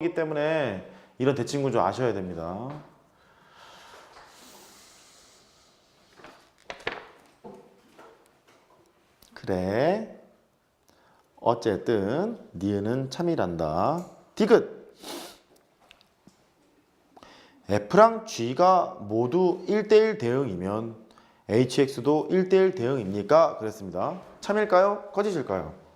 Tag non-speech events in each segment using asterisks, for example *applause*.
이기 때문에 이런 대칭 구조 아셔야 됩니다. 그래. 어쨌든 니은은 참이란다. 디귿. F랑 G가 모두 1대1 대응이면 HX도 1대1 대응입니까? 그랬습니다. 참일까요? 거짓일까요?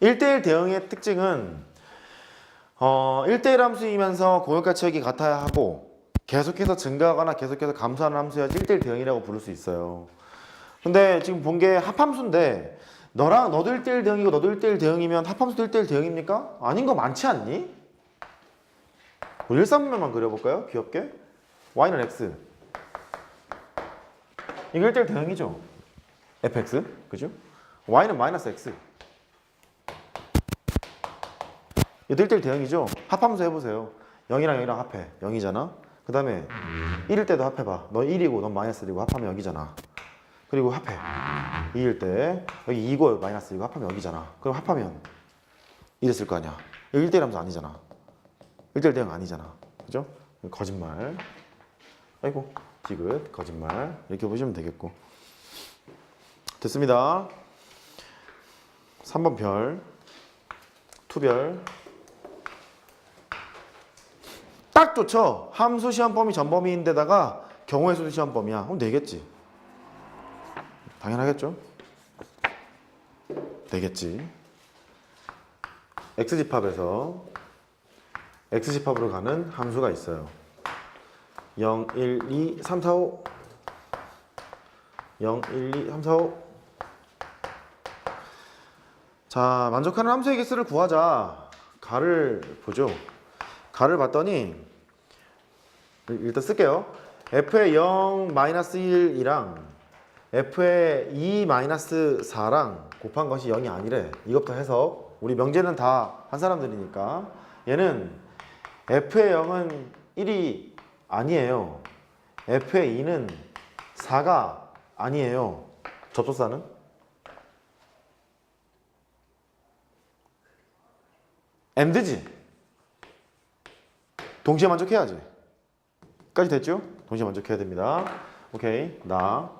일대일 대응의 특징은 어, 1대1 함수이면서 공역과 치역이 같아야 하고 계속해서 증가하거나 계속해서 감소하는 함수여야지 1대1 대응이라고 부를 수 있어요. 근데 지금 본 게 합함수인데 너랑 너도 1대1 대응이고 너도 1대1 대응이면 합함수도 1대1 대응입니까? 아닌 거 많지 않니? 우리 일산면만 그려볼까요? 귀엽게. y는 x. 이거 1대1 대응이죠. fx. 그죠? y는 마이너스 x. 이거 1대1 대응이죠? 합함수 해보세요. 0이랑 0이랑 합해. 0이잖아? 그 다음에 1일 때도 합해봐. 너 1이고 넌 마이너스 1이고 합하면 0이잖아. 그리고 합해. 2일 때 여기 2고 마이너스 2고 합하면 0이잖아. 그럼 합하면 이랬을 거 아니야. 이거 1대1 함수 아니잖아. 1대1 대응 아니잖아. 그죠? 거짓말. 아이고 디귿 거짓말 이렇게 보시면 되겠고 됐습니다. 3번 별 투별 딱 좋죠. 함수 시험 범위 전 범위인데다가 경우의 수도 시험 범위야. 그럼 되겠지. 당연하겠죠. 되겠지. x집합에서 x집합으로 가는 함수가 있어요. 0, 1, 2, 3, 4, 5 0, 1, 2, 3, 4, 5 자, 만족하는 함수의 개수를 구하자. 가를 보죠. 가를 봤더니 일단 쓸게요. f의 0 마이너스 1이랑 f의 2 마이너스 4랑 곱한 것이 0이 아니래. 이것부터 해서 우리 명제는 다 한 사람들이니까 얘는 f의 0은 1이 아니에요. f의 2는 4가 아니에요. 접속사는 and지. 동시에 만족해야지. 까지 됐죠? 동시에 만족해야 됩니다. 오케이. 나.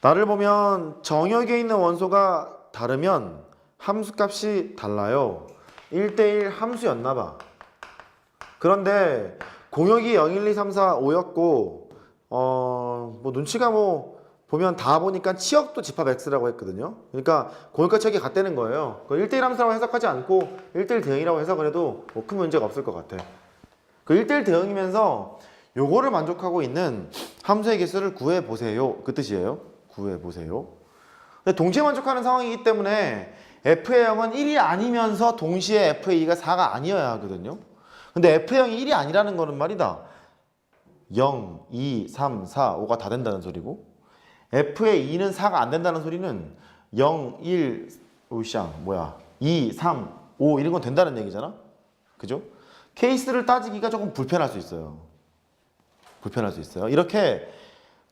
나를 보면 정역에 있는 원소가 다르면 함수값이 달라요. 1대1 함수였나 봐. 그런데 공역이 0, 1, 2, 3, 4, 5였고 어, 뭐 눈치가 뭐 보면 다 보니까 치역도 집합 X라고 했거든요. 그러니까 공역과 치역이 같다는 거예요. 그 1대1 함수라고 해석하지 않고 1대1 대응이라고 해석을 해도 뭐 큰 문제가 없을 것 같아. 그 1대1 대응이면서 요거를 만족하고 있는 함수의 개수를 구해 보세요. 그 뜻이에요. 구해 보세요. 근데 동시에 만족하는 상황이기 때문에 f의 0은 1이 아니면서 동시에 f의 2가 4가 아니어야 하거든요. 근데 f의 0이 1이 아니라는 거는 말이다. 0, 2, 3, 4, 5가 다 된다는 소리고 f의 2는 4가 안 된다는 소리는 0, 1, 오샹 뭐야 2, 3, 5 이런 건 된다는 얘기잖아. 그죠? 케이스를 따지기가 조금 불편할 수 있어요. 불편할 수 있어요. 이렇게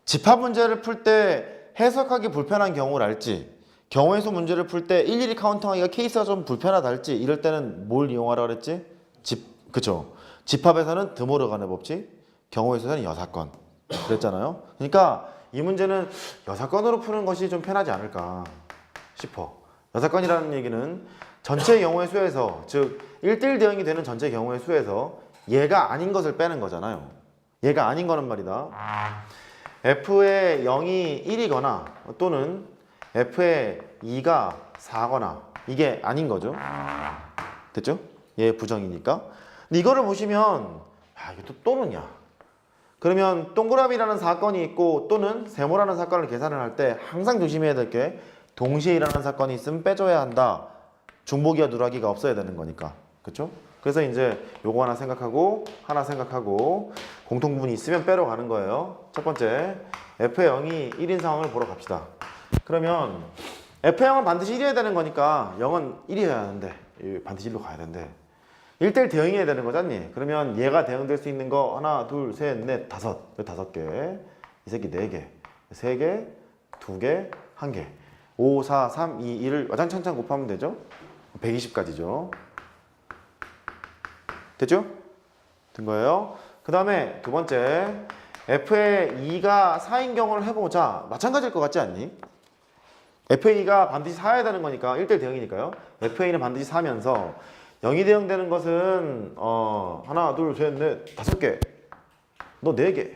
집합 문제를 풀 때 해석하기 불편한 경우를 알지 경우의 수 문제를 풀 때 일일이 카운팅하기가 케이스가 좀 불편하다 할지 이럴 때는 뭘 이용하라 그랬지? 집 그쵸 집합에서는 드모르간의 법칙 경우의 수에서는 여사건 그랬잖아요 그러니까 이 문제는 여사건으로 푸는 것이 좀 편하지 않을까 싶어 여사건이라는 얘기는 전체 경우의 수에서 즉 1대1 대응이 되는 전체 경우의 수에서 얘가 아닌 것을 빼는 거잖아요 얘가 아닌 거는 말이다 f의 0이 1이거나 또는 f의 2가 4거나 이게 아닌 거죠. 됐죠? 얘 부정이니까. 근데 이거를 보시면 아, 이게 또 또는이야. 그러면 동그라미라는 사건이 있고 또는 세모라는 사건을 계산을 할 때 항상 조심해야 될 게 동시에 일어나는 사건이 있으면 빼줘야 한다. 중복이와 누락이가 없어야 되는 거니까. 그렇죠? 그래서 이제 요거 하나 생각하고 하나 생각하고 공통부분이 있으면 빼러 가는 거예요. 첫 번째 f의 0이 1인 상황을 보러 갑시다. 그러면 f의 0은 반드시 1이어야 되는 거니까 0은 1이어야 하는데 이 반드시 1로 가야 되는데 1대1 대응해야 되는 거잖니? 그러면 얘가 대응될 수 있는 거 하나, 둘, 셋, 넷, 다섯. 이 다섯 개. 이 새끼 네 개. 세 개, 두 개, 한 개. 5, 4, 3, 2, 1을 와장창창 곱하면 되죠? 120까지죠. 됐죠? 된 거예요. 그 다음에 두 번째. f의 2가 4인 경우를 해보자. 마찬가지일 것 같지 않니? FA가 반드시 사야 되는 거니까 1대1 대응이니까요. FA는 반드시 사면서 0이 대응되는 것은 어 하나 둘 셋 넷 다섯 개, 너 네 개,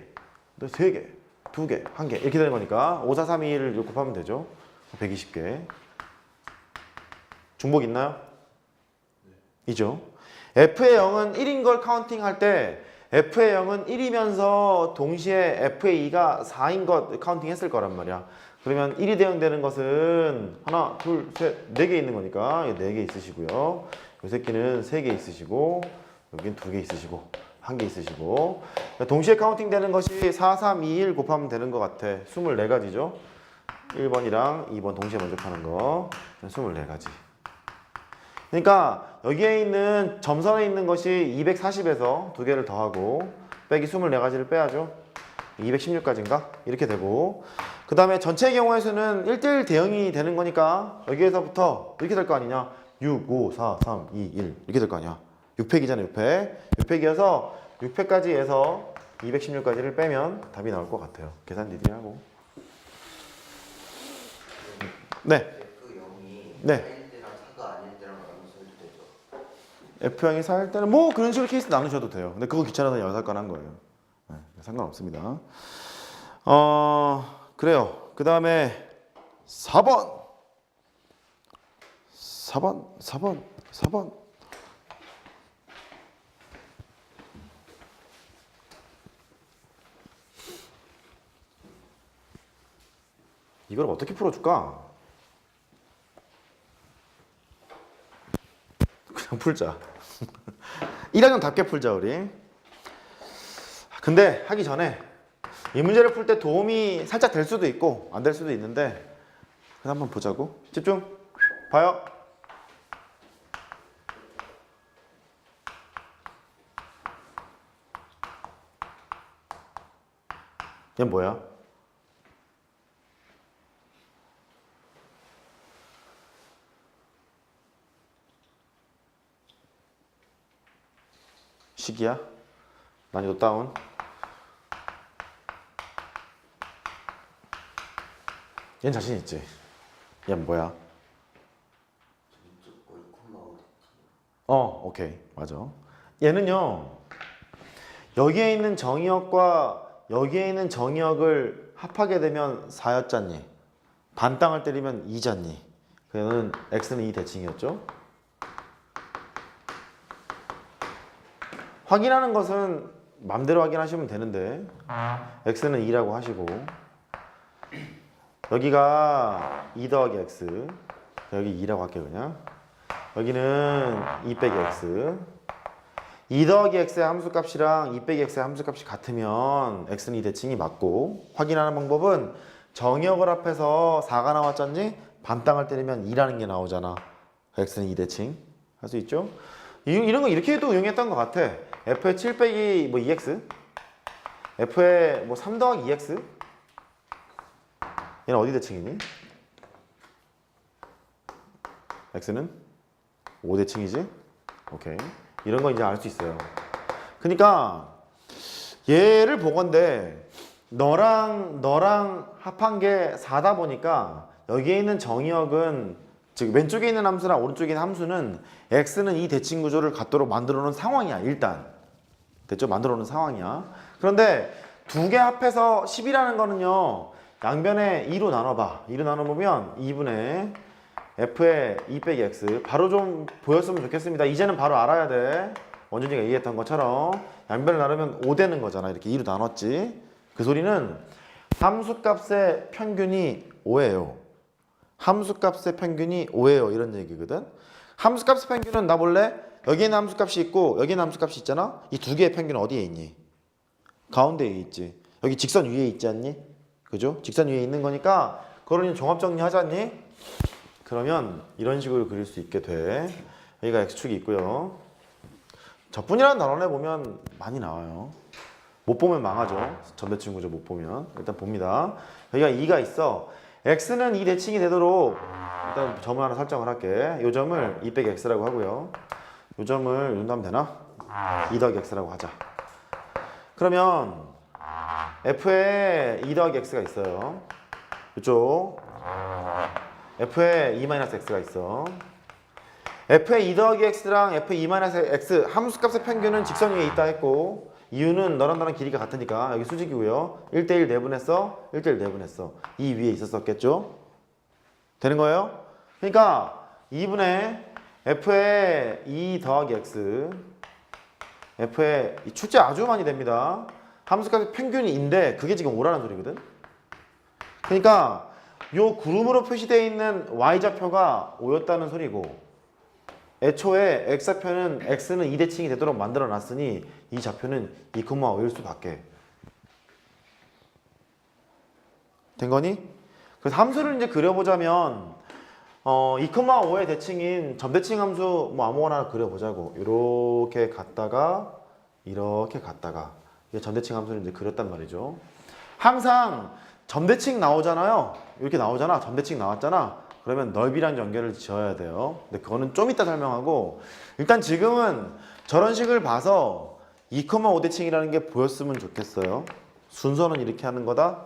너 세 개, 두 개, 한 개 이렇게 되는 거니까 5, 4, 3, 2, 1을 곱하면 되죠. 120개. 중복 있나요? 이죠. F의 0은 1인 걸 카운팅할 때 F의 0은 1이면서 동시에 F의 2가 4인 것 카운팅 했을 거란 말이야. 그러면 1이 대응되는 것은 하나, 둘, 셋, 네 개 있는 거니까 네개 있으시고요. 이 새끼는 세개 있으시고 여긴 두개 있으시고 한 개 있으시고 동시에 카운팅 되는 것이 4, 3, 2, 1 곱하면 되는 것 같아. 24가지죠. 1번이랑 2번 동시에 파는 거 24가지. 그러니까 여기에 있는 점선에 있는 것이 240에서 두 개를 더하고 빼기 24가지를 빼야죠. 216까지인가? 이렇게 되고. 그 다음에 전체 경우에서는 1대1 대응이 되는 거니까 여기에서부터 이렇게 될 거 아니냐? 6, 5, 4, 3, 2, 1 이렇게 될 거 아니야. 6팩이잖아 6팩 6팩이어서 6팩까지 해서 216까지를 빼면 답이 나올 것 같아요. 계산 니들이 하고. 네. 0이 네. 4일 때랑 4가 아닐 때랑 나눠서도 되죠. F형이 살 때는 뭐 그런 식으로 케이스 나누셔도 돼요. 근데 그거 귀찮아서 여사건 한 거예요. 네, 상관없습니다. 어 그래요. 그 다음에 4번 4번 4번 4번 이걸 어떻게 풀어줄까? 그냥 풀자. *laughs* 1학년답게 풀자 우리. 근데 하기 전에 이 문제를 풀 때 도움이 살짝 될 수도 있고 안 될 수도 있는데 그래서 한번 보자고. 집중. 봐요. 얘 뭐야? 식이야? 난이도 다운. 얜 자신 있지? 얘 뭐야? 어, 오케이. 맞아. 얘는요. 여기에 있는 정의역과 여기에 있는 정의역을 합하게 되면 4였잖니. 반땅을 때리면 2잖니. 그는 x는 2 대칭이었죠. 확인하는 것은 맘대로 확인하시면 되는데 x는 2라고 하시고 여기가 2 더하기 x 여기 2라고 할게요 그냥. 여기는 2 빼기 x. 2 더하기 x의 함수값이랑 2 빼기 x의 함수값이 같으면 x는 2 대칭이 맞고 확인하는 방법은 정역을 합해서 4가 나왔잖니? 반땅을 때리면 2라는 게 나오잖아. X는 2 대칭. 할 수 있죠? 이- 이런 거 이렇게 해도 응용했던 것 같아 f의 7 빼기 뭐 2x f의 뭐 3 더하기 2x 얘는 어디 대칭이니? x는 5 대칭이지? 오케이. 이런 거 이제 알 수 있어요. 그러니까 얘를 보건데 너랑 너랑 합한 게 4다 보니까 여기에 있는 정의역은 즉 왼쪽에 있는 함수랑 오른쪽에 있는 함수는 x는 이 대칭 구조를 갖도록 만들어 놓은 상황이야 일단 됐죠? 만들어 놓은 상황이야. 그런데 두 개 합해서 10이라는 거는요 양변에 2로 나눠봐. 2로 나눠보면 2분의 f의 2 빼기 x. 바로 좀 보였으면 좋겠습니다. 이제는 바로 알아야 돼. 원준이가 얘기했던 것처럼 양변을 나누면 5 되는 거잖아. 이렇게 2로 나눴지. 그 소리는 함수값의 평균이 5예요. 함수값의 평균이 5예요. 이런 얘기거든. 함수값의 평균은 나 볼래? 여기에는 함수값이 있고 여기에는 함수값이 있잖아 이 두 개의 평균은 어디에 있니? 가운데에 있지 여기 직선 위에 있지 않니? 그죠? 직선 위에 있는 거니까 그러니 종합 정리하자니? 그러면 이런 식으로 그릴 수 있게 돼 여기가 x축이 있고요 적분이라는 단원에 보면 많이 나와요. 못 보면 망하죠. 전대칭 구조 못 보면 일단 봅니다. 여기가 2가 있어. x는 이 대칭이 되도록 일단 점을 하나 설정을 할게. 이 점을 2 빼기 x라고 하고요. 이 점을 이 정도 하면 되나? 2 더하기 x라고 하자. 그러면 f에 2 더하기 x가 있어요. 이쪽 f에 2 마이너스 x가 있어. f의 2 더하기 x랑 f의 2 마이너스 x 함수값의 평균은 직선 위에 있다 했고 이유는 너랑 나랑 길이가 같으니까 여기 수직이고요. 1대1 내분했어. 1대1 내분했어. 이 위에 있었었겠죠? 되는 거예요? 그러니까 2분의 f의 2 더하기 x f의 이 출제 아주 많이 됩니다. 함수값의 평균인데 그게 지금 오라는 소리거든. 그러니까 요 구름으로 표시되어 있는 y좌표가 5였다는 소리고 애초에 x좌표는 x는 2대칭이 되도록 만들어 놨으니 이 좌표는 2,5일 수밖에 된 거니? 그래서 함수를 이제 그려보자면 어, 2,5의 대칭인 점대칭 함수 뭐 아무거나 그려보자고 이렇게 갔다가 이렇게 갔다가 이게 점대칭 함수를 이제 그렸단 말이죠. 항상 점대칭 나오잖아요. 이렇게 나오잖아. 점대칭 나왔잖아. 그러면 넓이랑 연결을 지어야 돼요. 근데 그거는 좀 이따 설명하고 일단 지금은 저런 식을 봐서 2,5 대칭이라는 게 보였으면 좋겠어요. 순서는 이렇게 하는 거다.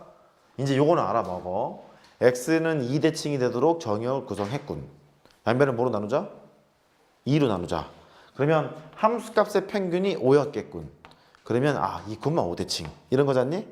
이제 요거는 알아먹어. X는 2대칭이 되도록 정의을 구성했군. 양변을 뭐로 나누자? 2로 나누자. 그러면 함수값의 평균이 5였겠군. 그러면 아 2,5대칭 이런 거잖니?